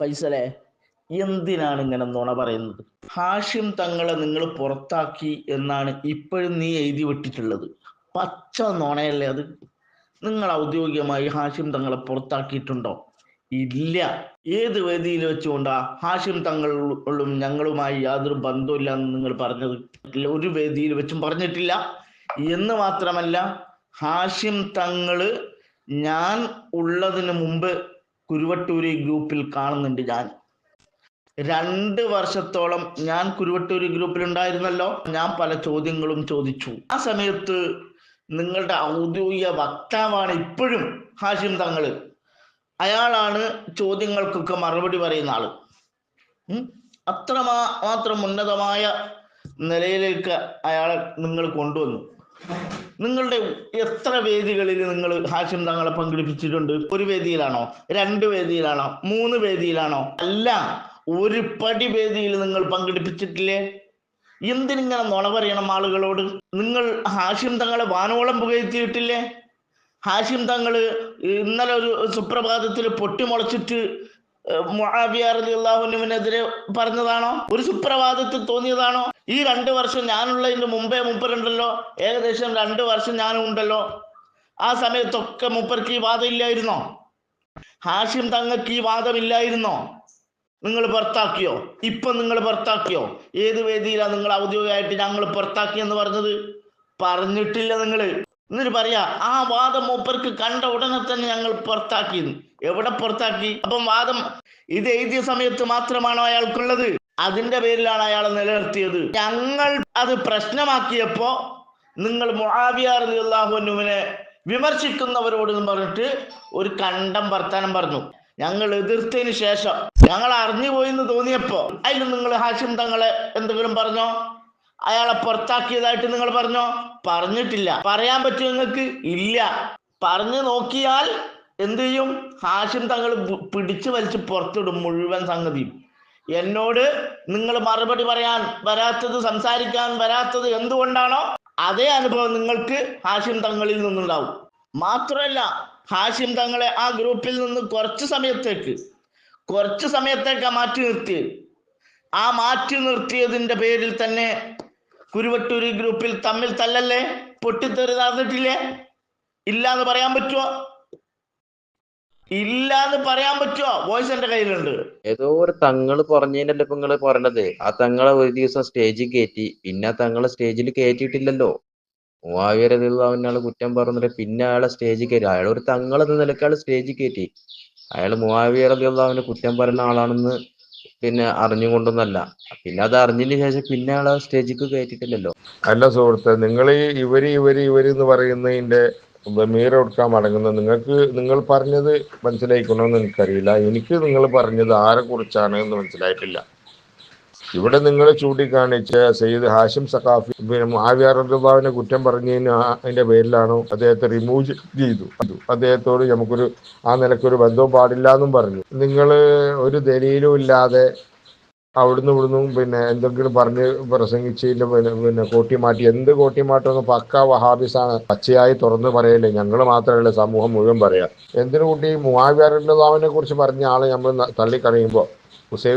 ഫൈസലെ എന്തിനാണ് ഇങ്ങനെ നുണ പറയുന്നത്? ഹാഷ്യം തങ്ങളെ നിങ്ങൾ പുറത്താക്കി എന്നാണ് ഇപ്പോഴും നീ എഴുതി വിട്ടിട്ടുള്ളത്. പച്ച നുണയല്ലേ അത്? നിങ്ങൾ ഔദ്യോഗികമായി ഹാഷ്യം തങ്ങളെ പുറത്താക്കിയിട്ടുണ്ടോ? ഇല്ല. ഏത് വേദിയിൽ വെച്ചുകൊണ്ടാ ഹാഷ്യം തങ്ങളും ഞങ്ങളുമായി യാതൊരു ബന്ധമില്ല എന്ന് നിങ്ങൾ പറഞ്ഞത്? ഒരു വേദിയിൽ വെച്ചും പറഞ്ഞിട്ടില്ല. എന്ന് മാത്രമല്ല ഹാഷ്യം തങ്ങൾ ഞാൻ ഉള്ളതിന് മുമ്പ് കുരുവട്ടൂരി ഗ്രൂപ്പിൽ കാണുന്നുണ്ട് ഞാൻ. രണ്ട് വർഷത്തോളം ഞാൻ കുരുവട്ടൂരി ഗ്രൂപ്പിൽ ഉണ്ടായിരുന്നല്ലോ ഞാൻ പല ചോദ്യങ്ങളും ചോദിച്ചു. ആ സമയത്ത് നിങ്ങളുടെ ഔദ്യോഗിക വക്താവാണ് ഇപ്പോഴും ഹാഷിം തങ്ങൾ അയാളാണ് ചോദ്യങ്ങൾക്കൊക്കെ മറുപടി പറയുന്ന ആൾ. അത്ര മാത്രം ഉന്നതമായ നിലയിലേക്ക് അയാളെ നിങ്ങൾ കൊണ്ടുവന്നു. നിങ്ങളുടെ എത്ര വേദികളിൽ നിങ്ങൾ ഹാഷിം തങ്ങളെ പങ്കെടുപ്പിച്ചിട്ടുണ്ട്? ഒരു വേദിയിലാണോ? രണ്ട് വേദിയിലാണോ? മൂന്ന് വേദിയിലാണോ? അല്ല ഒരു പടി വേദിയിൽ നിങ്ങൾ പങ്കെടുപ്പിച്ചിട്ടില്ലേ? എന്തിനിങ്ങനെ നുണ പറയണം ആളുകളോട്? നിങ്ങൾ ഹാഷിം തങ്ങളെ വാനോളം പുകഴ്ത്തിയിട്ടില്ലേ? ഹാഷിം തങ്ങൾ ഇന്നലെ ഒരു സുപ്രഭാതത്തിൽ പൊട്ടിമുളച്ചിട്ട് അള്ളാഹുവിനെതിരെ പറഞ്ഞതാണോ? ഒരു സുപ്രഭാതത്തിൽ തോന്നിയതാണോ? ഈ രണ്ട് വർഷം ഞാനുള്ളതിന്റെ മുമ്പേ മുപ്പരുണ്ടല്ലോ. ഏകദേശം രണ്ട് വർഷം ഞാനും ഉണ്ടല്ലോ ആ സമയത്തൊക്കെ മുപ്പർക്ക് ഈ വാദം ഇല്ലായിരുന്നോ? ഹാഷിം തങ്ങൾക്ക് ഈ വാദമില്ലായിരുന്നോ നിങ്ങൾ പുറത്താക്കിയോ? ഇപ്പൊ നിങ്ങൾ പുറത്താക്കിയോ? ഏത് വേദിയിലാണ് നിങ്ങൾ ഔദ്യോഗികമായിട്ട് ഞങ്ങൾ പുറത്താക്കി എന്ന് പറഞ്ഞത്? പറഞ്ഞിട്ടില്ല നിങ്ങൾ. എന്നിട്ട് പറയാ ആ വാദം മൂപ്പർക്ക് കണ്ട ഉടനെ തന്നെ ഞങ്ങൾ പുറത്താക്കി എവിടെ പുറത്താക്കി? അപ്പം വാദം ഇത് എഴുതിയ സമയത്ത് മാത്രമാണോ അയാൾക്കുള്ളത്? അതിന്റെ പേരിലാണ് അയാൾ നിലനിർത്തിയത്. ഞങ്ങൾ അത് പ്രശ്നമാക്കിയപ്പോ നിങ്ങൾ മുഹാബിയാഹുവിനെ വിമർശിക്കുന്നവരോട് പറഞ്ഞിട്ട് ഒരു കണ്ടം വർത്താനം പറഞ്ഞു. ഞങ്ങൾ എതിർത്തതിന് ശേഷം ഞങ്ങൾ അറിഞ്ഞു പോയി എന്ന് തോന്നിയപ്പോ അതിൽ നിങ്ങൾ ഹാഷിം തങ്ങളെ എന്തെങ്കിലും പറഞ്ഞോ? അയാളെ പുറത്താക്കിയതായിട്ട് നിങ്ങൾ പറഞ്ഞോ? പറഞ്ഞിട്ടില്ല. പറയാൻ പറ്റുമോ നിങ്ങൾക്ക്? ഇല്ല. പറഞ്ഞു നോക്കിയാൽ എന്ത് ചെയ്യും? ഹാഷിം തങ്ങൾ പിടിച്ചു വലിച്ച് പുറത്തിടും മുഴുവൻ സംഗതിയും. എന്നോട് നിങ്ങൾ മറുപടി പറയാൻ വരാത്തത് സംസാരിക്കാൻ വരാത്തത് എന്തുകൊണ്ടാണോ അതേ അനുഭവം നിങ്ങൾക്ക് ഹാഷിം തങ്ങളിൽ നിന്നുണ്ടാവും. മാത്രമല്ല ഹാഷിം തങ്ങളെ ആ ഗ്രൂപ്പിൽ നിന്ന് കുറച്ച് സമയത്തേക്ക് കുറച്ച് സമയത്തേക്ക് മാറ്റി നിർത്തിയത് ആ മാറ്റി നിർത്തിയതിന്റെ പേരിൽ തന്നെ കുരുവട്ടൂരി ഗ്രൂപ്പിൽ തമ്മിൽ തല്ലല്ലേ? പൊട്ടിത്തെറി നടന്നിട്ടില്ലേ? ഇല്ല എന്ന് പറയാൻ പറ്റുമോ ഇല്ല എന്ന് പറയാൻ പറ്റുമോ വോയിസ് എന്റെ കയ്യിലുണ്ട്. ഏതോ ഒരു തങ്ങൾ പറഞ്ഞതിന്റെ ഇപ്പൊ നിങ്ങൾ പറയണത്. ആ തങ്ങളെ ഒരു ദിവസം സ്റ്റേജിൽ കയറ്റി പിന്നെ തങ്ങളെ സ്റ്റേജിൽ കയറ്റിയിട്ടില്ലല്ലോ മൂവായിരത്തിലുള്ള കുറ്റം പറഞ്ഞിട്ട് പിന്നെ അയാളെ സ്റ്റേജിൽ കയറ്റി അയാൾ ഒരു തങ്ങളെന്ന് നിലയ്ക്ക് അയാൾ സ്റ്റേജിൽ കയറ്റി അയാൾ മൂവായിരത്തിലുള്ള കുറ്റം പറയുന്ന ആളാണെന്ന് പിന്നെ അറിഞ്ഞുകൊണ്ടൊന്നല്ല. പിന്നെ അത് അറിഞ്ഞതിന് ശേഷം പിന്നെ അയാളെ സ്റ്റേജിക്ക് കയറ്റിയിട്ടില്ലല്ലോ അല്ല സുഹൃത്തെ നിങ്ങൾ ഇവർ ഇവർ ഇവർ എന്ന് പറയുന്നതിന്റെ ബമീർ കൊടുക്കാൻ മടങ്ങുന്നത്? നിങ്ങൾക്ക് നിങ്ങൾ പറഞ്ഞത് മനസ്സിലായിക്കണമെന്ന് എനിക്കറിയില്ല. എനിക്ക് നിങ്ങൾ പറഞ്ഞത് ആരെ കുറിച്ചാണ് എന്ന് മനസ്സിലായിട്ടില്ല. ഇവിടെ നിങ്ങൾ ചൂണ്ടിക്കാണിച്ച സയ്യിദ് ഹാഷിം സഖാഫി പിന്നെ ആവിയാറുദ്ദാവിനെ കുറ്റം പറഞ്ഞതിന് അതിന്റെ പേരിലാണോ അദ്ദേഹത്തെ റിമൂവ് ചെയ്തു. അദ്ദേഹത്തോട് നമുക്കൊരു ആ നിലക്കൊരു ബന്ധവും പാടില്ല എന്നും പറഞ്ഞു. നിങ്ങൾ ഒരു ദലീലും ഇല്ലാതെ അവിടുന്ന് ഇവിടുന്നും പിന്നെ എന്തെങ്കിലും പറഞ്ഞ് പ്രസംഗിച്ചില്ല പിന്നെ പിന്നെ കോട്ടിമാറ്റി എന്ത് കോട്ടിമാറ്റമെന്ന് പക്ക വഹാബിസാണ്. പച്ചയായി തുറന്ന് പറയല്ലേ? ഞങ്ങൾ മാത്രമല്ല സമൂഹം മുഴുവൻ പറയാം. എന്തിനു കൂട്ടി മുഹാബിയാറുല്ലാവിനെ കുറിച്ച് പറഞ്ഞ ആളെ നമ്മൾ തള്ളിക്കളയുമ്പോൾ ഹുസൈൻ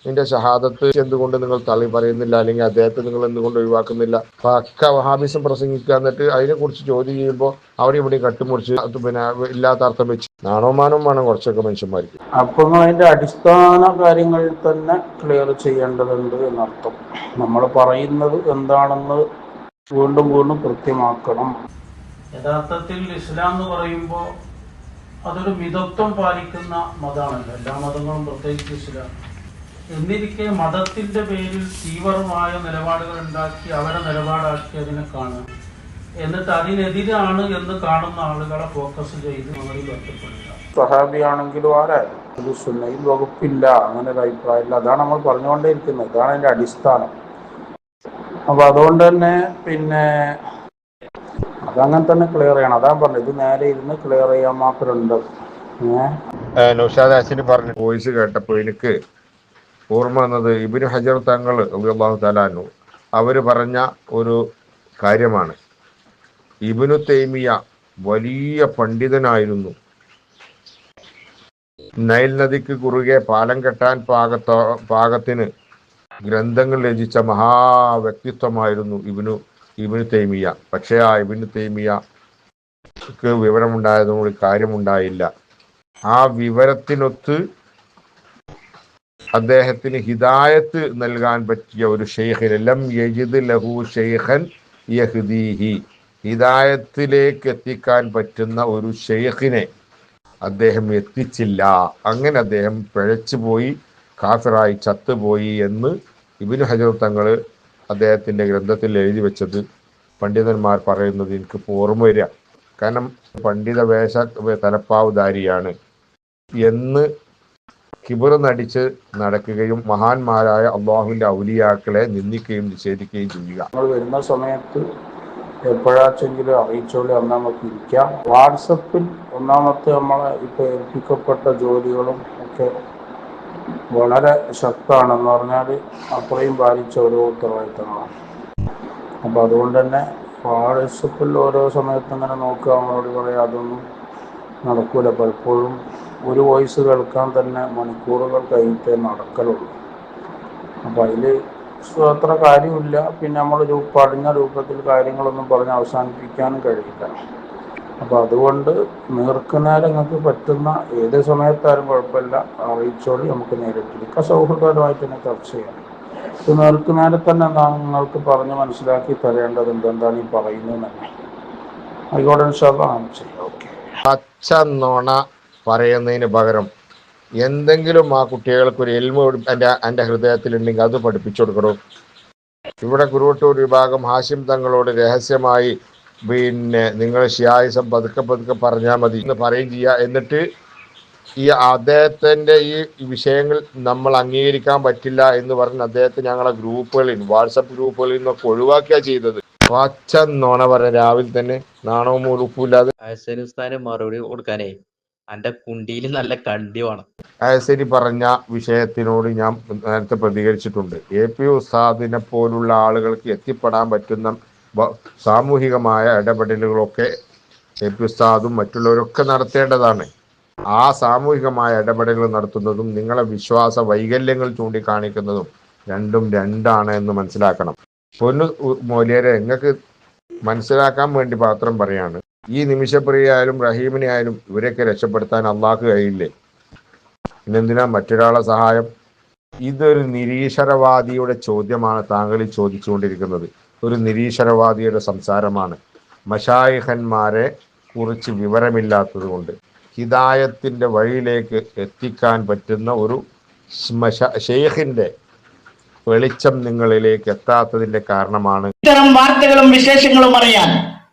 അള്ളാഹുവിന്റെ ഷഹാദത്ത് എന്തുകൊണ്ട് നിങ്ങൾ തള്ളി പറയുന്നില്ല? അല്ലെങ്കിൽ അദ്ദേഹത്തെ നിങ്ങൾ എന്തുകൊണ്ട് ഒഴിവാക്കുന്നില്ല? പക്ക വഹാബിസം പ്രസംഗിക്കുക. എന്നിട്ട് അതിനെ കുറിച്ച് ചോദ്യം ചെയ്യുമ്പോൾ അവിടെ ഇവിടെ കട്ടുമുറിച്ച് അത് പിന്നെ ഇല്ലാത്ത അർത്ഥം വെച്ച് നാണോമാനം വേണം കുറച്ചൊക്കെ മനുഷ്യന്മാർക്ക്. അപ്പോൾ അതിന്റെ അടിസ്ഥാന കാര്യങ്ങൾ തന്നെ ക്ലിയർ ചെയ്യേണ്ടതുണ്ട് എന്നർത്ഥം. നമ്മൾ പറയുന്നത് എന്താണെന്ന് വീണ്ടും വീണ്ടും കൃത്യമാക്കണം. യഥാർത്ഥത്തിൽ ഇസ്ലാം എന്ന് പറയുമ്പോൾ അതൊരു മിതത്വം പാലിക്കുന്ന മതമാണല്ലോ എല്ലാ മതങ്ങളും പ്രത്യേകിച്ച് ഇസ്ലാം. എന്നിരിക്കെ മതത്തിന്റെ പേരിൽ തീവ്രമായ നിലപാടുകൾ ഉണ്ടാക്കി അവരെ നിലപാടാക്കി അതിനെ കാണുക. എന്നിട്ട് അതിനെതിരാണ് എന്ന് കാണുന്ന ആളുകളെ ഫോക്കസ് ചെയ്ത് അവരിൽ ഒറ്റപ്പെടുക. സഹാബിയാണെങ്കിലും ആരായാലും ഇത് സുന്നയിൽ വകുപ്പില്ല അങ്ങനെ ഒരു അഭിപ്രായമില്ല. അതാണ് നമ്മൾ പറഞ്ഞുകൊണ്ടേയിരിക്കുന്നത്. ഇതാണ് അതിന്റെ അടിസ്ഥാനം. അപ്പൊ അതുകൊണ്ട് തന്നെ പിന്നെ അതങ്ങനെ തന്നെ ക്ലിയർ ചെയ്യണം. അതാ പറഞ്ഞത്. ഇത് നേരെ ഇരുന്ന് ക്ലിയർ ചെയ്യാൻ മാത്രമുണ്ട്. ഏഹ് നൗഷാദ് ഹാസിന് പറഞ്ഞ. വോയിസ് കേട്ടപ്പോ എനിക്ക് ഓർമ്മ വന്നത് ഇബിന് ഹജർ തങ്ങൾ അള്ളാഹു തലാനു അവർ പറഞ്ഞ ഒരു കാര്യമാണ്. ഇബിനു തൈമിയ വലിയ പണ്ഡിതനായിരുന്നു. നൈൽ നദിക്ക് കുറുകെ പാലം കെട്ടാൻ പാകത്തോ പാകത്തിന് ഗ്രന്ഥങ്ങൾ രചിച്ച മഹാ വ്യക്തിത്വമായിരുന്നു ഇബിനു ഇബിനു തൈമിയ. പക്ഷേ ആ ഇബിനു തൈമിയക്ക് വിവരമുണ്ടായതുകൊണ്ട് കാര്യമുണ്ടായില്ല. ആ വിവരത്തിനൊത്ത് അദ്ദേഹത്തിന് ഹിദായത്ത് നൽകാൻ പറ്റിയ ഒരു ഷെയ്ഖിന് ലം യജിദ് ലഹു ഷെയ്ഖൻ യഹ്ദീഹി. ഹിദായത്തിലേക്ക് എത്തിക്കാൻ പറ്റുന്ന ഒരു ഷെയ്ഖിനെ അദ്ദേഹം എത്തിച്ചില്ല. അങ്ങനെ അദ്ദേഹം പിഴച്ചുപോയി കാഫിറായി ചത്തുപോയി എന്ന് ഇബിനു ഹജർ തങ്ങൾ അദ്ദേഹത്തിന്റെ ഗ്രന്ഥത്തിൽ എഴുതി വെച്ചത് പണ്ഡിതന്മാർ പറയുന്നത് എനിക്ക് ഓർമ്മ വരിക. കാരണം പണ്ഡിത വേഷ തലപ്പാവുധാരിയാണ് എന്ന് കിബിർ നടിച്ച് നടക്കുകയും മഹാന്മാരായ അള്ളാഹുവിന്റെ ഔലിയാക്കളെ നിന്ദിക്കുകയും നിഷേധിക്കുകയും ചെയ്യുക. നമ്മൾ വരുന്ന സമയത്ത് എപ്പോഴാച്ചെങ്കിലും അറിയിച്ചോളി ഒന്നാമത്തെ ഇരിക്കാം. വാട്സപ്പിൽ ഒന്നാമത്തെ നമ്മളെ ഇപ്പോൾ ഏൽപ്പിക്കപ്പെട്ട ജോലികളും ഒക്കെ വളരെ ശക്തമാണെന്ന് പറഞ്ഞാൽ അത്രയും പാലിച്ച ഓരോ ഉത്തരവാദിത്തങ്ങളാണ്. അപ്പോൾ അതുകൊണ്ട് തന്നെ വാട്സപ്പിൽ ഓരോ സമയത്ത് ഇങ്ങനെ നോക്കുക നമ്മളോട് പറയാം അതൊന്നും നടക്കൂല. പലപ്പോഴും ഒരു വോയിസ് കേൾക്കാൻ തന്നെ മണിക്കൂറുകൾ കഴിഞ്ഞിട്ടേ നടക്കലുള്ളൂ. അപ്പോൾ അതിൽ അത്ര കാര്യമില്ല. പിന്നെ നമ്മൾ പടിഞ്ഞ രൂപത്തിൽ കാര്യങ്ങളൊന്നും പറഞ്ഞ് അവസാനിപ്പിക്കാനും കഴിയില്ല. അപ്പോൾ അതുകൊണ്ട് നേർക്കുനേരം നിങ്ങൾക്ക് പറ്റുന്ന ഏത് സമയത്തായാലും കുഴപ്പമില്ല. അറിയിച്ചോളി നമുക്ക് നേരിട്ടിരിക്കാം സൗഹൃദപരമായിട്ട് തന്നെ ചർച്ച ചെയ്യാം. ഇത് നേർക്കുനേരെ തന്നെ നിങ്ങൾക്ക് പറഞ്ഞ് മനസ്സിലാക്കി തരേണ്ടതുണ്ട് എന്താണ് ഈ പറയുന്നത് തന്നെ ആയിക്കോട്ടെ ഇൻഷാല്ല നമുക്ക് ചെയ്യാം. ഓക്കെ. പച്ച നുണ പറയുന്നതിന് പകരം എന്തെങ്കിലും ആ കുട്ടികൾക്ക് ഒരു എൽമ എന്റെ എന്റെ ഹൃദയത്തിലുണ്ടെങ്കിൽ അത് പഠിപ്പിച്ചു കൊടുക്കണോ? ഇവിടെ കുരുവട്ടൂർ വിഭാഗം ഹാഷിം തങ്ങളോട് രഹസ്യമായി പിന്നെ നിങ്ങൾ ഷിയായിസം പതുക്കെ പതുക്കെ പറഞ്ഞാൽ മതി. എന്ന് പറയും ചെയ്യുക എന്നിട്ട് ഈ അദ്ദേഹത്തിന്റെ ഈ വിഷയങ്ങൾ നമ്മൾ അംഗീകരിക്കാൻ പറ്റില്ല എന്ന് പറഞ്ഞ് അദ്ദേഹത്തെ ഞങ്ങളെ ഗ്രൂപ്പുകളിൽ വാട്സപ്പ് ഗ്രൂപ്പുകളിൽ നിന്നൊക്കെ ഒഴിവാക്കിയാണ് ചെയ്തത്. പച്ച നോണ പറഞ്ഞ രാവിലെ തന്നെ നാണവും ഉറുപ്പില്ലാതെ മറുപടി കൊടുക്കാനേ. അന്റെ കുണ്ടിയിൽ നല്ല കണ്ടി വേണം. ശരി പറഞ്ഞ വിഷയത്തിനോട് ഞാൻ നേരത്തെ പ്രതികരിച്ചിട്ടുണ്ട്. എ പി ഉസ്താദിനെ പോലുള്ള ആളുകൾക്ക് എത്തിപ്പെടാൻ പറ്റുന്ന സാമൂഹികമായ ഇടപെടലുകളൊക്കെ എ പി ഉസ്താദും മറ്റുള്ളവരൊക്കെ നടത്തേണ്ടതാണ്. ആ സാമൂഹികമായ ഇടപെടലുകൾ നടത്തുന്നതും നിങ്ങളെ വിശ്വാസ വൈകല്യങ്ങൾ ചൂണ്ടിക്കാണിക്കുന്നതും രണ്ടും രണ്ടാണ് എന്ന് മനസ്സിലാക്കണം. പൊന്നു മോലിയരെ നിങ്ങൾക്ക് മനസ്സിലാക്കാൻ വേണ്ടി മാത്രം പറയാണ്. ഈ നിമിഷപ്രിയായാലും റഹീമിനെ ആയാലും ഇവരെയൊക്കെ രക്ഷപ്പെടുത്താൻ അള്ളാഹ് കഴിയില്ലേ? പിന്നെന്തിനാ മറ്റൊരാളെ സഹായം? ഇതൊരു നിരീശ്വരവാദിയുടെ ചോദ്യമാണ് താങ്കൾ ചോദിച്ചുകൊണ്ടിരിക്കുന്നത്. ഒരു നിരീശ്വരവാദിയുടെ സംസാരമാണ്. മഷായിഹന്മാരെ കുറിച്ച് വിവരമില്ലാത്തത് കൊണ്ട് ഹിദായത്തിന്റെ വഴിയിലേക്ക് എത്തിക്കാൻ പറ്റുന്ന ഒരു ശ്മശ- വെളിച്ചം നിങ്ങളിലേക്ക് എത്താത്തതിന്റെ കാരണമാണ്. ഇത്തരം വാർത്തകളും വിശേഷങ്ങളും അറിയാൻ